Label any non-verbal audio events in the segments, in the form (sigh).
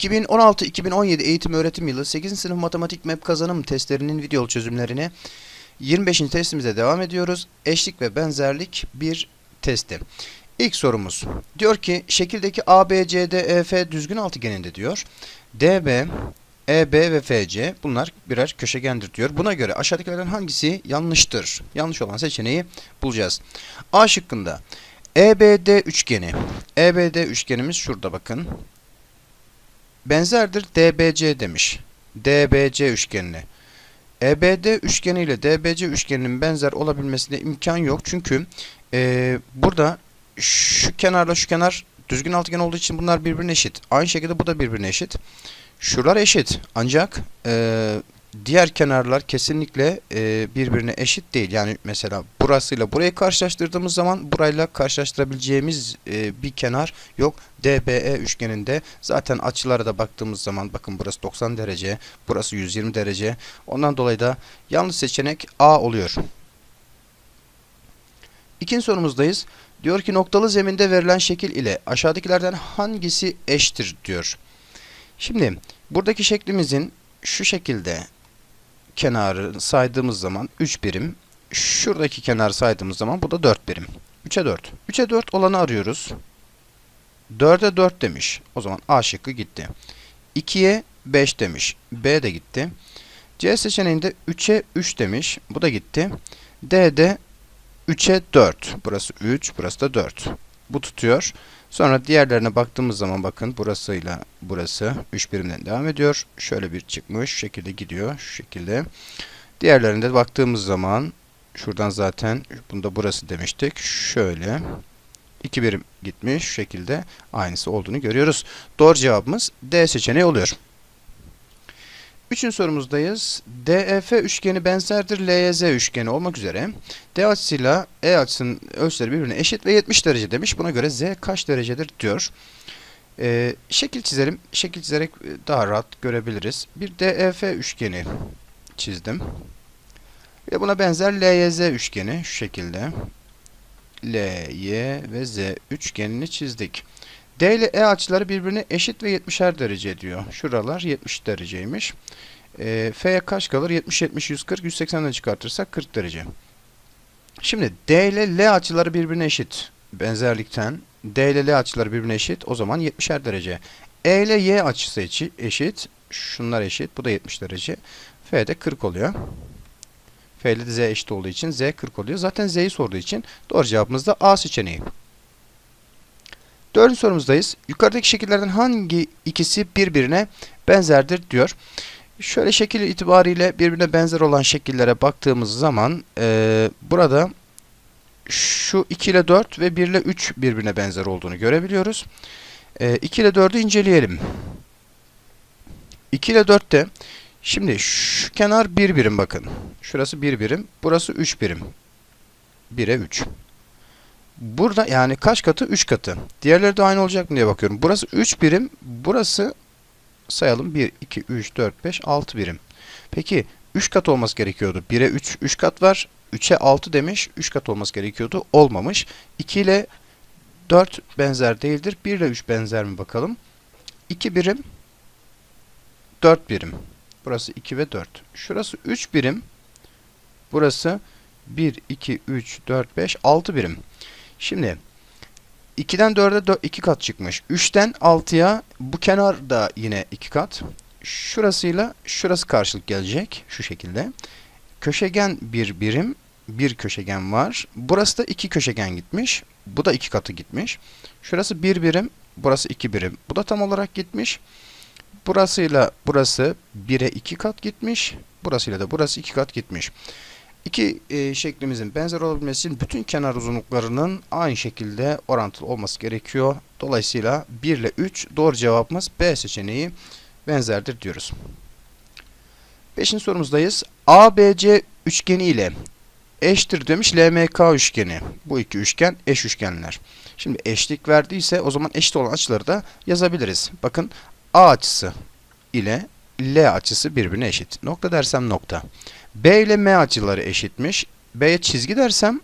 2016-2017 eğitim öğretim yılı 8. sınıf matematik map kazanım testlerinin videolu çözümlerine 25. testimize devam ediyoruz. Eşlik ve benzerlik bir testi. İlk sorumuz diyor ki şekildeki ABCDEF düzgün altıgeninde diyor. DB, EB ve FC bunlar birer köşegendir diyor. Buna göre aşağıdakilerden hangisi yanlıştır? Yanlış olan seçeneği bulacağız. A şıkkında EBD üçgeni. EBD üçgenimiz şurada bakın. Benzerdir DBC demiş. DBC üçgenine. EBD üçgeni ile DBC üçgeninin benzer olabilmesine imkan yok. Çünkü eee, burada şu kenarla şu kenar düzgün altıgen olduğu için bunlar birbirine eşit. Aynı şekilde bu da birbirine eşit. Şuralar eşit. Ancak eee, diğer kenarlar kesinlikle eee, birbirine eşit değil. Yani mesela burasıyla burayı karşılaştırdığımız zaman burayla karşılaştırabileceğimiz eee, bir kenar yok. DBE üçgeninde zaten açılara da baktığımız zaman bakın burası 90 derece, burası 120 derece. Ondan dolayı da yanlış seçenek A oluyor. İkinci sorumuzdayız. Diyor ki noktalı zeminde verilen şekil ile aşağıdakilerden hangisi eştir diyor. Şimdi buradaki şeklimizin şu şekilde kenarı saydığımız zaman 3 birim. Şuradaki kenar saydığımız zaman bu da 4 birim. 3'e 4. 3'e 4 olanı arıyoruz. 4'e 4 demiş. O zaman A şıkkı gitti. 2'ye 5 demiş. B de gitti. C seçeneğinde 3'e 3 demiş. Bu da gitti. D'de 3'e 4. Burası 3, burası da 4. Bu tutuyor. Sonra diğerlerine baktığımız zaman bakın burasıyla burası 3 birimden devam ediyor. Şöyle bir çıkmış. Şu şekilde gidiyor. Şu şekilde. Diğerlerinde baktığımız zaman şuradan zaten bunda burası demiştik. Şöyle 2 birim gitmiş. Şu şekilde aynısı olduğunu görüyoruz. Doğru cevabımız D seçeneği oluyor. Üçüncü sorumuzdayız. DEF üçgeni benzerdir LYZ üçgeni olmak üzere D açısıyla E açısının ölçüleri birbirine eşit ve 70 derece demiş. Buna göre Z kaç derecedir diyor. Ee, şekil çizelim. Şekil çizerek e, daha rahat görebiliriz. Bir DEF üçgeni çizdim. Ve buna benzer LYZ üçgeni şu şekilde. LY ve Z üçgenini çizdik. D ile E açıları birbirine eşit ve 70'er derece diyor. Şuralar 70 dereceymiş. E, F'ye kaç kalır? 70, 70, 140, 180'den çıkartırsak 40 derece. Şimdi D ile L açıları birbirine eşit. Benzerlikten D ile L açıları birbirine eşit. O zaman 70'er derece. E ile Y açısı eşi- eşit. Şunlar eşit. Bu da 70 derece. F de 40 oluyor. F ile Z eşit olduğu için Z 40 oluyor. Zaten Z'yi sorduğu için doğru cevabımız da A seçeneği. Dördüncü sorumuzdayız. Yukarıdaki şekillerden hangi ikisi birbirine benzerdir diyor. Şöyle şekil itibariyle birbirine benzer olan şekillere baktığımız zaman eee, burada şu 2 ile 4 ve 1 ile 3 birbirine benzer olduğunu görebiliyoruz. Eee 2 ile 4'ü inceleyelim. 2 ile 4'te şimdi şu kenar 1 birim bakın. Şurası 1 birim, burası 3 birim. 1'e 3. Burada yani kaç katı? 3 katı. Diğerleri de aynı olacak mı diye bakıyorum. Burası 3 birim. Burası sayalım 1, 2, 3, 4, 5, 6 birim. Peki 3 kat olması gerekiyordu. 1'e 3, 3 kat var. 3'e 6 demiş. 3 kat olması gerekiyordu. Olmamış. 2 ile 4 benzer değildir. 1 ile 3 benzer mi bakalım. 2 birim. 4 birim. Burası 2 ve 4. Şurası 3 birim. Burası 1, 2, 3, 4, 5, 6 birim. Şimdi 2'den 4'e 2 kat çıkmış. 3'ten 6'ya bu kenar da yine 2 kat. Şurasıyla şurası karşılık gelecek. Şu şekilde. Köşegen bir birim. Bir köşegen var. Burası da 2 köşegen gitmiş. Bu da 2 katı gitmiş. Şurası 1 birim. Burası 2 birim. Bu da tam olarak gitmiş. Burasıyla burası 1'e 2 kat gitmiş. Burasıyla da burası 2 kat gitmiş. İki e, şeklimizin benzer olabilmesi için bütün kenar uzunluklarının aynı şekilde orantılı olması gerekiyor. Dolayısıyla 1 ile 3 doğru cevabımız B seçeneği benzerdir diyoruz. Beşinci sorumuzdayız. ABC üçgeni ile eşittir demiş LMK üçgeni. Bu iki üçgen eş üçgenler. Şimdi eşlik verdiyse o zaman eşit olan açıları da yazabiliriz. Bakın A açısı ile L açısı birbirine eşit. Nokta dersem nokta. B ile M açıları eşitmiş. B'ye çizgi dersem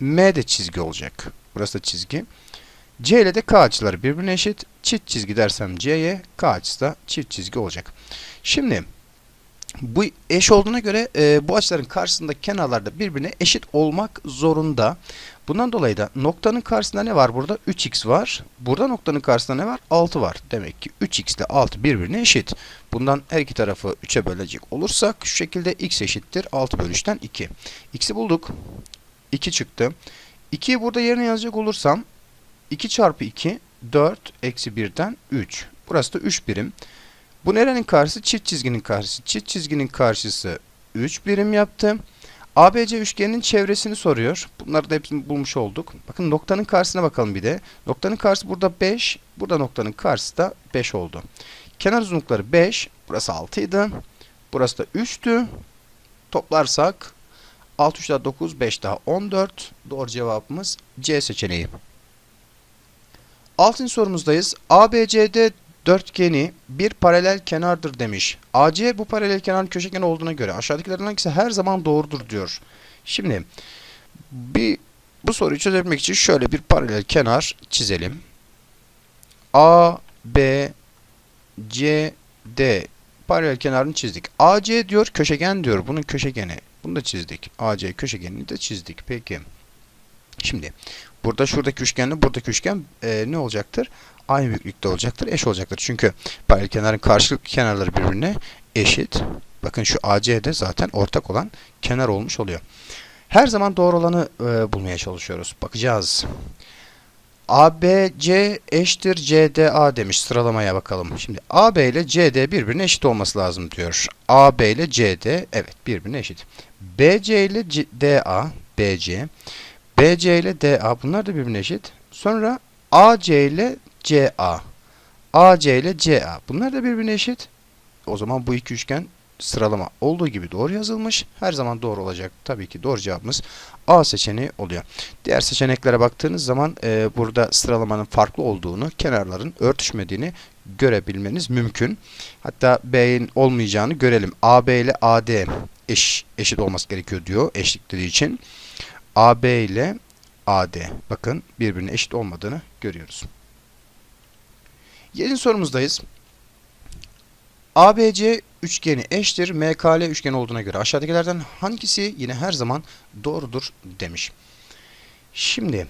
M de çizgi olacak. Burası da çizgi. C ile de K açıları birbirine eşit. Çift çizgi dersem C'ye, K açısı da çift çizgi olacak. Şimdi bu eş olduğuna göre e, bu açıların karşısında kenarlarda birbirine eşit olmak zorunda. Bundan dolayı da noktanın karşısında ne var burada? 3x var. Burada noktanın karşısında ne var? 6 var. Demek ki 3x ile 6 birbirine eşit. Bundan her iki tarafı 3'e bölecek olursak şu şekilde x eşittir 6 bölü 3'ten 2. x'i bulduk. 2 çıktı. 2'yi burada yerine yazacak olursam 2 çarpı 2 4 eksi 1'den 3. Burası da 3 birim. Bu nerenin karşısı? Çift çizginin karşısı. Çift çizginin karşısı 3 birim yaptı. ABC üçgeninin çevresini soruyor. Bunları da hepsini bulmuş olduk. Bakın noktanın karşısına bakalım bir de. Noktanın karşısı burada 5. Burada noktanın karşısı da 5 oldu. Kenar uzunlukları 5. Burası 6 idi. Burası da 3'tü. Toplarsak 6 3 daha 9, 5 daha 14. Doğru cevabımız C seçeneği. Altıncı sorumuzdayız. ABCD dörtgeni bir paralel kenardır demiş. AC bu paralel kenarın köşegen olduğuna göre aşağıdakilerden hangisi her zaman doğrudur diyor. Şimdi bir bu soruyu çözebilmek için şöyle bir paralel kenar çizelim. A, B, C, D paralel kenarını çizdik. AC diyor köşegen diyor. Bunun köşegeni. Bunu da çizdik. AC köşegenini de çizdik. Peki. Şimdi burada şuradaki üçgenle buradaki üçgen e, ne olacaktır? Aynı büyüklükte olacaktır. Eş olacaktır. Çünkü paralel kenarın karşılıklı kenarları birbirine eşit. Bakın şu AC de zaten ortak olan kenar olmuş oluyor. Her zaman doğru olanı e, bulmaya çalışıyoruz. Bakacağız. ABC eşittir CDA demiş. Sıralamaya bakalım. Şimdi AB ile CD birbirine eşit olması lazım diyor. AB ile CD evet birbirine eşit. BC ile DA BC BC ile DA bunlar da birbirine eşit. Sonra AC ile CA AC ile CA bunlar da birbirine eşit. O zaman bu iki üçgen sıralama olduğu gibi doğru yazılmış. Her zaman doğru olacak. Tabii ki doğru cevabımız A seçeneği oluyor. Diğer seçeneklere baktığınız zaman e, burada sıralamanın farklı olduğunu, kenarların örtüşmediğini görebilmeniz mümkün. Hatta B'nin olmayacağını görelim. AB ile AD eş, eşit olması gerekiyor diyor eşlik dediği için. AB ile AD bakın birbirine eşit olmadığını görüyoruz. Yedinci sorumuzdayız. ABC üçgeni eşittir MKL üçgeni olduğuna göre aşağıdakilerden hangisi yine her zaman doğrudur demiş. Şimdi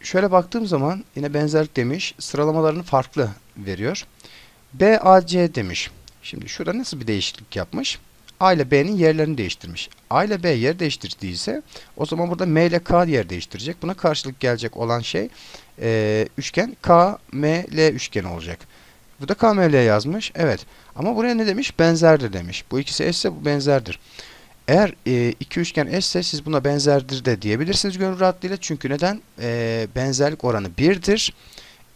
şöyle baktığım zaman yine benzerlik demiş. Sıralamalarını farklı veriyor. BAC demiş. Şimdi şurada nasıl bir değişiklik yapmış? A ile B'nin yerlerini değiştirmiş. A ile B yer değiştirdiyse o zaman burada M ile K yer değiştirecek. Buna karşılık gelecek olan şey e, üçgen KML üçgeni olacak. Burada KML yazmış. Evet. Ama buraya ne demiş? Benzerdir demiş. Bu ikisi eşse bu benzerdir. Eğer e, iki üçgen eşse siz buna benzerdir de diyebilirsiniz gönül rahatlığıyla. Çünkü neden? E, benzerlik oranı 1'dir.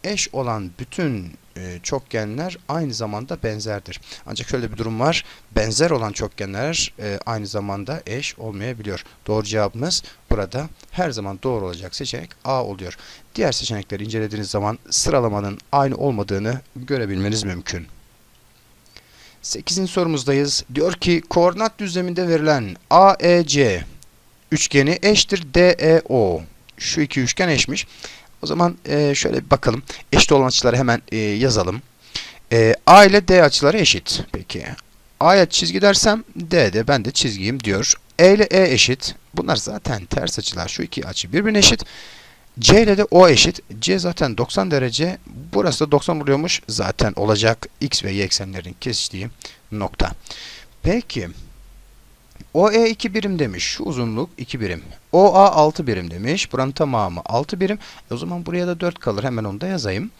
Eş olan bütün çokgenler aynı zamanda benzerdir. Ancak şöyle bir durum var. Benzer olan çokgenler e, aynı zamanda eş olmayabiliyor. Doğru cevabımız burada her zaman doğru olacak seçenek A oluyor. Diğer seçenekleri incelediğiniz zaman sıralamanın aynı olmadığını görebilmeniz mümkün. 8. sorumuzdayız. Diyor ki koordinat düzleminde verilen AEC üçgeni eşittir DEO. Şu iki üçgen eşmiş. O zaman e, şöyle bir bakalım. Eşit olan açıları hemen e, yazalım. E, A ile D açıları eşit. Peki. A'ya çizgi dersem D de ben de çizgiyim diyor. E ile E eşit. Bunlar zaten ters açılar. Şu iki açı birbirine eşit. C ile de O eşit. C zaten 90 derece. Burası da 90 oluyormuş. Zaten olacak. X ve Y eksenlerin kesiştiği nokta. Peki. OE 2 birim demiş. Şu uzunluk 2 birim. OA 6 birim demiş. Buranın tamamı 6 birim. E o zaman buraya da 4 kalır. Hemen onu da yazayım.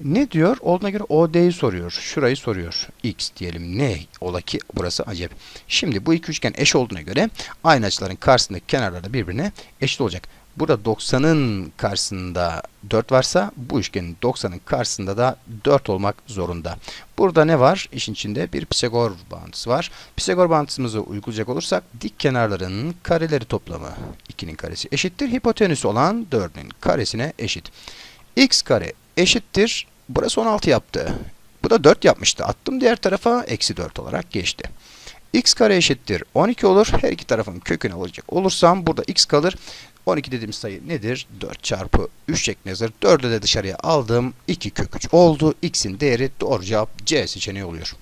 Ne diyor? Olduğuna göre OD'yi soruyor. Şurayı soruyor. X diyelim. Ne ola ki burası acep. Şimdi bu iki üçgen eş olduğuna göre aynı açıların karşısındaki kenarları birbirine eşit olacak. Burada 90'ın karşısında 4 varsa bu üçgenin 90'ın karşısında da 4 olmak zorunda. Burada ne var? İşin içinde bir Pisagor bağıntısı var. Pisagor bağıntısımızı uygulayacak olursak dik kenarların kareleri toplamı 2'nin karesi eşittir. Hipotenüs olan 4'ün karesine eşit. x kare eşittir. Burası 16 yaptı. Bu da 4 yapmıştı. Attım diğer tarafa eksi 4 olarak geçti. x kare eşittir 12 olur. Her iki tarafın kökünü alacak olursam burada x kalır. 12 dediğimiz sayı nedir? 4 çarpı 3 şeklinde yazar. 4'ü de dışarıya aldım. 2 kök 3 oldu. X'in değeri doğru cevap C seçeneği oluyor.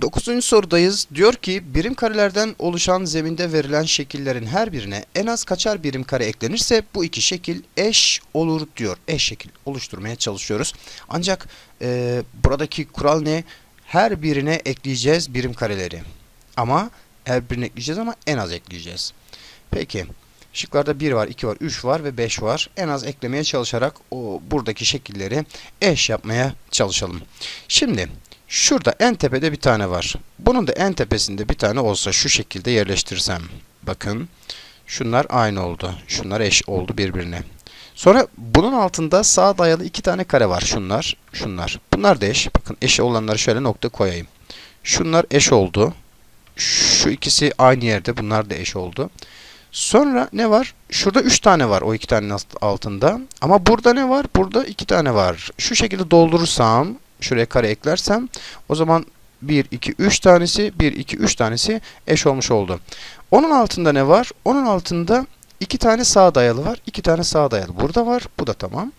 9. sorudayız. Diyor ki birim karelerden oluşan zeminde verilen şekillerin her birine en az kaçar birim kare eklenirse bu iki şekil eş olur diyor. Eş şekil oluşturmaya çalışıyoruz. Ancak e, buradaki kural ne? Her birine ekleyeceğiz birim kareleri. Ama her birine ekleyeceğiz ama en az ekleyeceğiz. Peki. Şıklarda 1 var, 2 var, 3 var ve 5 var. En az eklemeye çalışarak o buradaki şekilleri eş yapmaya çalışalım. Şimdi şurada en tepede bir tane var. Bunun da en tepesinde bir tane olsa şu şekilde yerleştirsem. Bakın. Şunlar aynı oldu. Şunlar eş oldu birbirine. Sonra bunun altında sağa dayalı iki tane kare var. Şunlar, şunlar. Bunlar da eş. Bakın eş olanları şöyle nokta koyayım. Şunlar eş oldu. Şu ikisi aynı yerde. Bunlar da eş oldu. Sonra ne var? Şurada 3 tane var o iki tanenin altında. Ama burada ne var? Burada 2 tane var. Şu şekilde doldurursam, şuraya kare eklersem o zaman 1, 2, 3 tanesi, 1, 2, 3 tanesi eş olmuş oldu. Onun altında ne var? Onun altında 2 tane sağ dayalı var. 2 tane sağ dayalı. Burada var. Bu da tamam.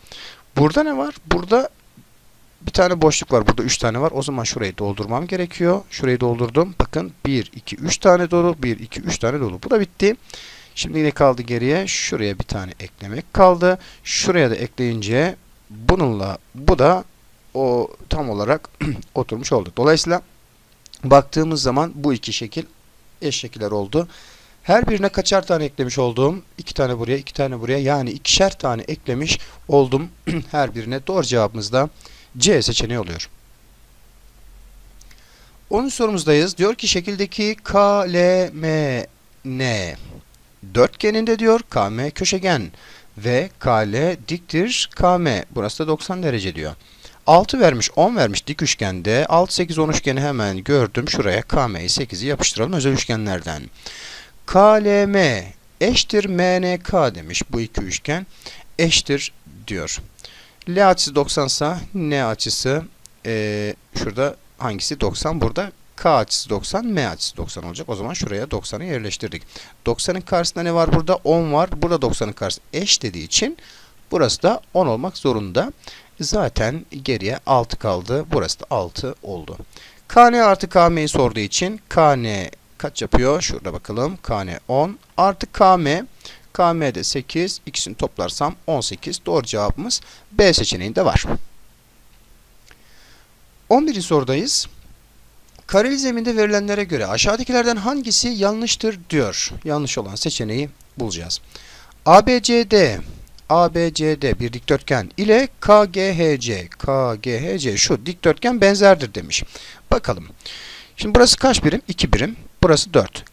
Burada ne var? Burada bir tane boşluk var. Burada 3 tane var. O zaman şurayı doldurmam gerekiyor. Şurayı doldurdum. Bakın 1, 2, 3 tane dolu. 1, 2, 3 tane dolu. Bu da bitti. Şimdi ne kaldı geriye? Şuraya bir tane eklemek kaldı. Şuraya da ekleyince bununla bu da o tam olarak (clears throat) oturmuş oldu. Dolayısıyla baktığımız zaman bu iki şekil eş şekiller oldu. Her birine kaçar tane eklemiş olduğum? iki tane buraya, iki tane buraya. Yani ikişer tane eklemiş oldum (clears throat) her birine. Doğru cevabımız da C seçeneği oluyor. 10. sorumuzdayız. Diyor ki şekildeki K, L, M, N dörtgeninde diyor KM köşegen ve KL diktir KM. Burası da 90 derece diyor. 6 vermiş 10 vermiş dik üçgende 6 8 10 üçgeni hemen gördüm. Şuraya KM'yi 8'i yapıştıralım özel üçgenlerden. KLM eşittir MNK demiş bu iki üçgen eşittir diyor. L açısı 90 sa N açısı e, şurada hangisi 90 burada K açısı 90, M açısı 90 olacak. O zaman şuraya 90'ı yerleştirdik. 90'ın karşısında ne var burada? 10 var. Burada 90'ın karşısında eş dediği için burası da 10 olmak zorunda. Zaten geriye 6 kaldı. Burası da 6 oldu. KN artı KM'yi sorduğu için KN kaç yapıyor? Şurada bakalım. KN 10 artı KM. KM de 8. İkisini toplarsam 18. Doğru cevabımız B seçeneğinde var. 11. sorudayız. Kareli zeminde verilenlere göre aşağıdakilerden hangisi yanlıştır diyor. Yanlış olan seçeneği bulacağız. ABCD ABCD bir dikdörtgen ile KGHC KGHC şu dikdörtgen benzerdir demiş. Bakalım. Şimdi burası kaç birim? 2 birim. Burası 4.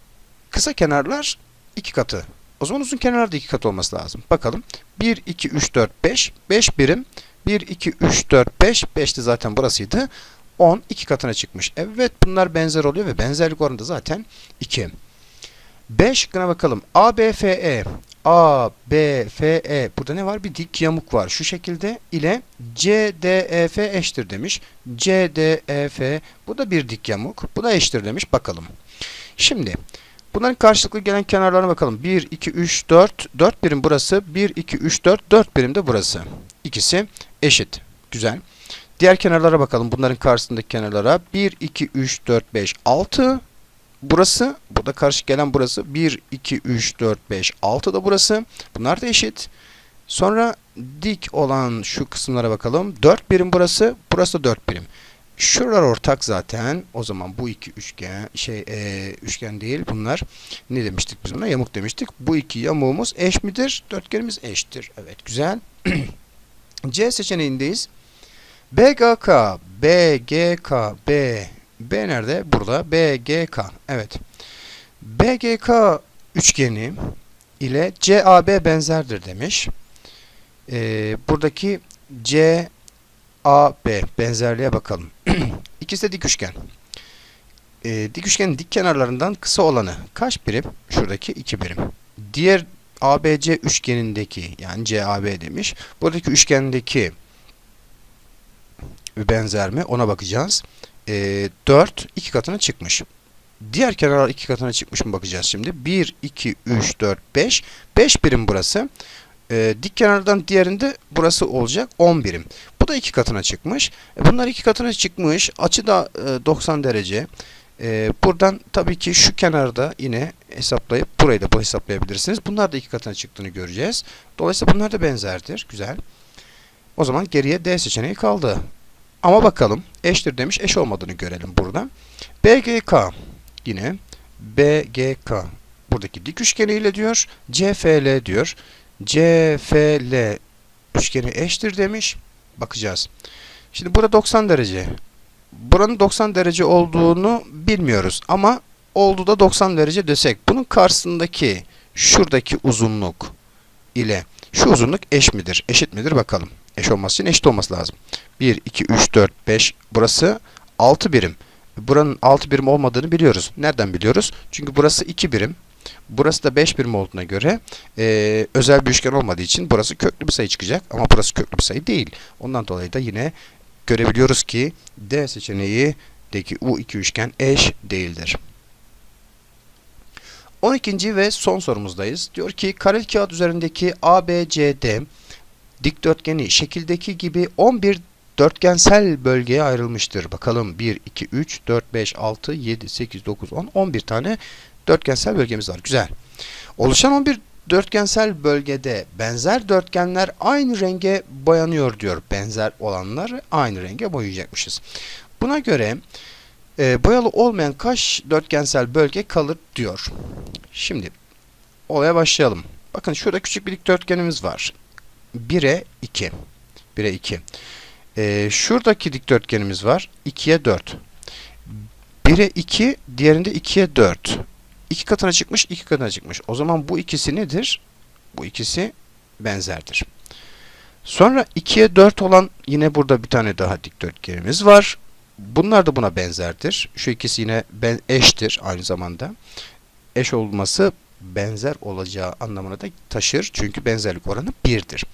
Kısa kenarlar 2 katı. O zaman uzun kenarlar da 2 katı olması lazım. Bakalım. 1, 2, 3, 4, 5. 5 birim. 1, 2, 3, 4, 5. 5 de zaten burasıydı. 10 iki katına çıkmış. Evet bunlar benzer oluyor ve benzerlik oranı da zaten 2. B şıkkına bakalım. A, B, F, E. A, B, F, E. Burada ne var? Bir dik yamuk var. Şu şekilde ile C, D, E, F eşittir demiş. C, D, E, F. Bu da bir dik yamuk. Bu da eşittir demiş. Bakalım. Şimdi bunların karşılıklı gelen kenarlarına bakalım. 1, 2, 3, 4. 4 birim burası. 1, 2, 3, 4. 4 birim de burası. İkisi eşit. Güzel. Diğer kenarlara bakalım. Bunların karşısındaki kenarlara 1, 2, 3, 4, 5, 6. Burası, burada karşı gelen burası. 1, 2, 3, 4, 5, 6 da burası. Bunlar da eşit. Sonra dik olan şu kısımlara bakalım. 4 birim burası, burası da 4 birim. Şuralar ortak zaten. O zaman bu iki üçgen, şey e, üçgen değil bunlar. Ne demiştik biz buna? Yamuk demiştik. Bu iki yamuğumuz eş midir? Dörtgenimiz eşittir. Evet güzel. (clears throat) C seçeneğindeyiz. BGK, BGK, B, B nerede? Burada. BGK. Evet. BGK üçgeni ile CAB benzerdir demiş. Ee, buradaki CAB benzerliğe bakalım. (clears throat) İkisi de dik üçgen. Ee, dik üçgenin dik kenarlarından kısa olanı kaç birim? Şuradaki 2 birim. Diğer ABC üçgenindeki yani CAB demiş. Buradaki üçgendeki benzer mi ona bakacağız. E, 4 iki katına çıkmış. Diğer kenarlar iki katına çıkmış mı bakacağız şimdi. 1, 2, 3, 4, 5. 5 birim burası. E, dik kenardan diğerinde burası olacak 10 birim. Bu da iki katına çıkmış. E, bunlar iki katına çıkmış. Açı da e, 90 derece. E, buradan tabii ki şu kenarda yine hesaplayıp burayı da bu hesaplayabilirsiniz. Bunlar da iki katına çıktığını göreceğiz. Dolayısıyla bunlar da benzerdir. Güzel. O zaman geriye D seçeneği kaldı. Ama bakalım eştir demiş eş olmadığını görelim burada. BGK yine BGK buradaki dik üçgeniyle diyor. CFL diyor. CFL üçgeni eştir demiş. Bakacağız. Şimdi burada 90 derece. Buranın 90 derece olduğunu bilmiyoruz ama oldu da 90 derece desek bunun karşısındaki şuradaki uzunluk ile şu uzunluk eş midir? Eşit midir bakalım. Eş olması için eşit olması lazım. 1, 2, 3, 4, 5 burası 6 birim. Buranın 6 birim olmadığını biliyoruz. Nereden biliyoruz? Çünkü burası 2 birim. Burası da 5 birim olduğuna göre e, özel bir üçgen olmadığı için burası köklü bir sayı çıkacak. Ama burası köklü bir sayı değil. Ondan dolayı da yine görebiliyoruz ki D seçeneğindeki U2 üçgen eş değildir. 12. ve son sorumuzdayız. Diyor ki kareli kağıt üzerindeki ABCD dikdörtgeni şekildeki gibi 11 dörtgensel bölgeye ayrılmıştır. Bakalım 1, 2, 3, 4, 5, 6, 7, 8, 9, 10, 11 tane dörtgensel bölgemiz var. Güzel. Oluşan 11 dörtgensel bölgede benzer dörtgenler aynı renge boyanıyor diyor. Benzer olanları aynı renge boyayacakmışız. Buna göre e, boyalı olmayan kaç dörtgensel bölge kalır diyor. Şimdi olaya başlayalım. Bakın şurada küçük bir dikdörtgenimiz var. 1'e 2. 1'e 2. Ee, şuradaki dikdörtgenimiz var. 2'ye 4. 1'e 2, diğerinde 2'ye 4. 2 katına çıkmış, 2 katına çıkmış. O zaman bu ikisi nedir? Bu ikisi benzerdir. Sonra 2'ye 4 olan yine burada bir tane daha dikdörtgenimiz var. Bunlar da buna benzerdir. Şu ikisi yine ben eştir aynı zamanda. Eş olması benzer olacağı anlamına da taşır. Çünkü benzerlik oranı 1'dir.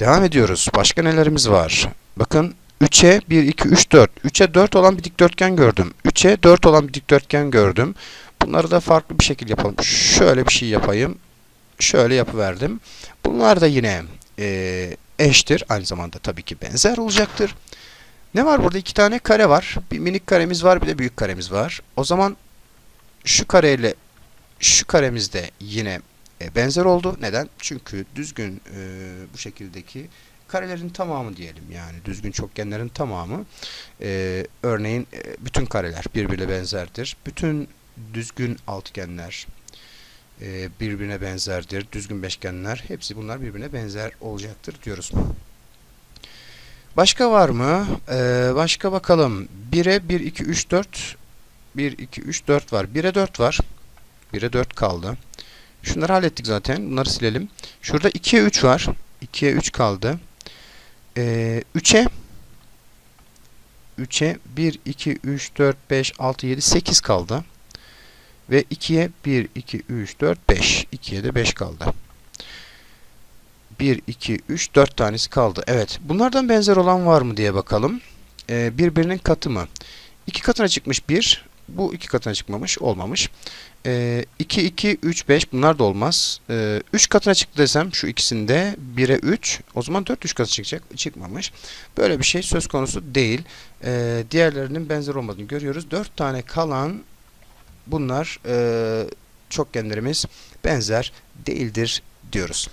Devam ediyoruz. Başka nelerimiz var? Bakın 3'e 1, 2, 3, 4. 3'e 4 olan bir dikdörtgen gördüm. 3'e 4 olan bir dikdörtgen gördüm. Bunları da farklı bir şekilde yapalım. Şöyle bir şey yapayım. Şöyle yapıverdim. Bunlar da yine e, eştir. Aynı zamanda tabii ki benzer olacaktır. Ne var burada? iki tane kare var. Bir minik karemiz var, bir de büyük karemiz var. O zaman şu kareyle şu karemiz de yine benzer oldu. Neden? Çünkü düzgün e, bu şekildeki karelerin tamamı diyelim yani düzgün çokgenlerin tamamı e, örneğin e, bütün kareler birbirine benzerdir. Bütün düzgün altıgenler e, birbirine benzerdir. Düzgün beşgenler hepsi bunlar birbirine benzer olacaktır diyoruz. Başka var mı? Ee, başka bakalım. 1'e 1, 2, 3, 4 1, 2, 3, 4 var. 1'e 4 var. 1'e 4 kaldı. Şunları hallettik zaten. Bunları silelim. Şurada 2'ye 3 var. 2'ye 3 kaldı. Ee, 3'e 3'e 1, 2, 3, 4, 5, 6, 7, 8 kaldı. Ve 2'ye 1, 2, 3, 4, 5. 2'ye de 5 kaldı. 1, 2, 3, 4 tanesi kaldı. Evet. Bunlardan benzer olan var mı diye bakalım. Ee, birbirinin katı mı? 2 katına çıkmış 1. Bu 2 katına çıkmamış. Olmamış. Ee, 2, 2, 3, 5 bunlar da olmaz. Ee, 3 katına çıktı desem şu ikisinde 1'e 3. O zaman 4 3 katı çıkacak. Çıkmamış. Böyle bir şey söz konusu değil. Ee, diğerlerinin benzer olmadığını görüyoruz. 4 tane kalan bunlar e, çokgenlerimiz benzer değildir diyoruz.